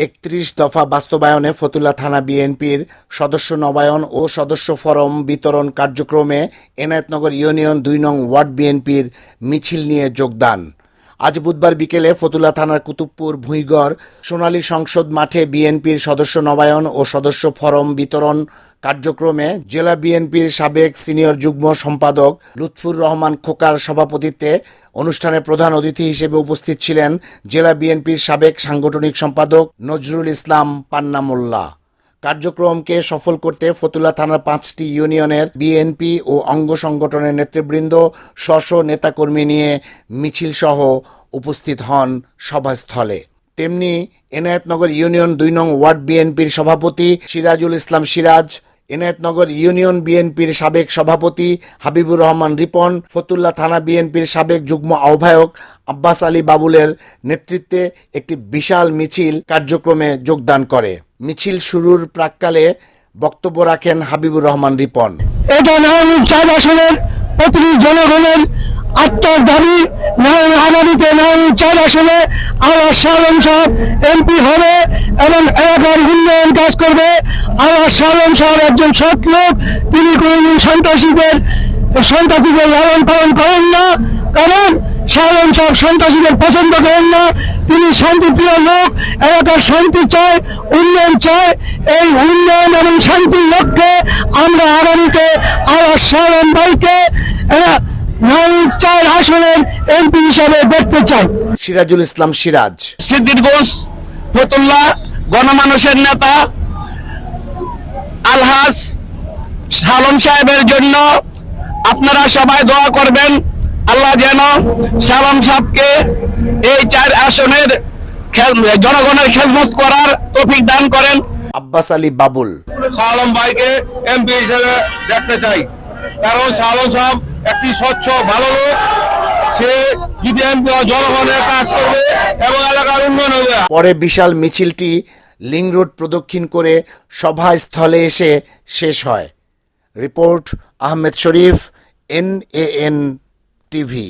একত্রিশ দফা বাস্তবায়নে ফতুল্লা থানা বিএনপির সদস্য নবায়ন ও সদস্য ফরম বিতরণ কার্যক্রমে এনায়েতনগর ইউনিয়ন দুই নং ওয়ার্ড বিএনপির মিছিল নিয়ে যোগদান। আজ বুধবার বিকেলে ফতুল্লা থানার কুতুবপুর ভুঁইগড় সোনালী সংসদ মাঠে বিএনপির সদস্য নবায়ন ও সদস্য ফরম বিতরণ কার্যক্রমে জেলা বিএনপির সাবেক সিনিয়র যুগ্ম সম্পাদক লুৎফুর রহমান খোকার সভাপতিত্বে অনুষ্ঠানে প্রধান অতিথি হিসেবে উপস্থিত ছিলেন জেলা বিএনপির সাবেক সাংগঠনিক সম্পাদক নজরুল ইসলাম পান্না মোল্লা কার্যক্রমকে সফল করতে ফতুল্লা থানার পাঁচটি ইউনিয়নের বিএনপি ও অঙ্গ সংগঠনের নেতৃবৃন্দ স্ব নেতাকর্মী নিয়ে মিছিল সহ উপস্থিত হন সভাস্থলে। তেমনি এনায়েতনগর ইউনিয়ন দুই নং ওয়ার্ড বিএনপির সভাপতি সিরাজুল ইসলাম সিরাজ এনায়েতনগর ইউনিয়ন বিএনপির সাবেক সভাপতি হাবিবুর রহমান রিপন, ফতুল্লা থানা বিএনপির সাবেক যুগ্ম আহ্বায়ক আব্বাস আলী বাবুলের নেতৃত্বে একটি বিশাল মিছিল কার্যক্রমে যোগদান করে। মিছিল শুরুর প্রাককালে বক্তব্য রাখেন হাবিবুর রহমান রিপন। আসনের জনগণের আত্মার দাবি, নারায়ণ আগামীতে নারায়ণ চার আসনে এমপি হবে এবং এলাকার উন্নয়ন কাজ করবে। আওয়াজ সালন সাহেব একজন সৎ লোক তিনি কোনদিন সন্ত্রাসীদের সন্ত্রাসীদের লালন পালন করেন না। কারণ সালন সাহেব সন্ত্রাসীদের পছন্দ করেন না। তিনি শান্তিপ্রিয় লোক এলাকার শান্তি চায় উন্নয়ন চায়। এই উন্নয়ন এবং শান্তির লক্ষ্যে আমরা আগামীতে আওয়াজ সালন ভাইকে নয় চার আসনের এমপি হিসাবে দেখতে চাই। সিরাজুল ইসলাম সিরাজ। সিদ্দিক ঘোষ ফতুল্লাহ গণমানুষের নেতা সালম সাহেবের জন্য আপনারা সবাই দোয়া করবেন। আল্লাহ যেন সালম সাহেবকে এই চার আসনের খেল- জনগণের খেদমত করার তৌফিক দান করেন। আব্বাস আলী বাবুল। আলম ভাইকে এমপি হিসেবে দেখতে চাই। কারণ আলম সাহেব একটি স্বচ্ছ ভালো লোক। সে যদি এমপি জনগণের কাজ করবে এবং এলাকার উন্নয়ন হবে। পরে বিশাল মিছিলটি লিং রোড প্রদক্ষিণ করে সভাস্থলে এসে শেষ হয়। Report Ahmed Sharif N A N TV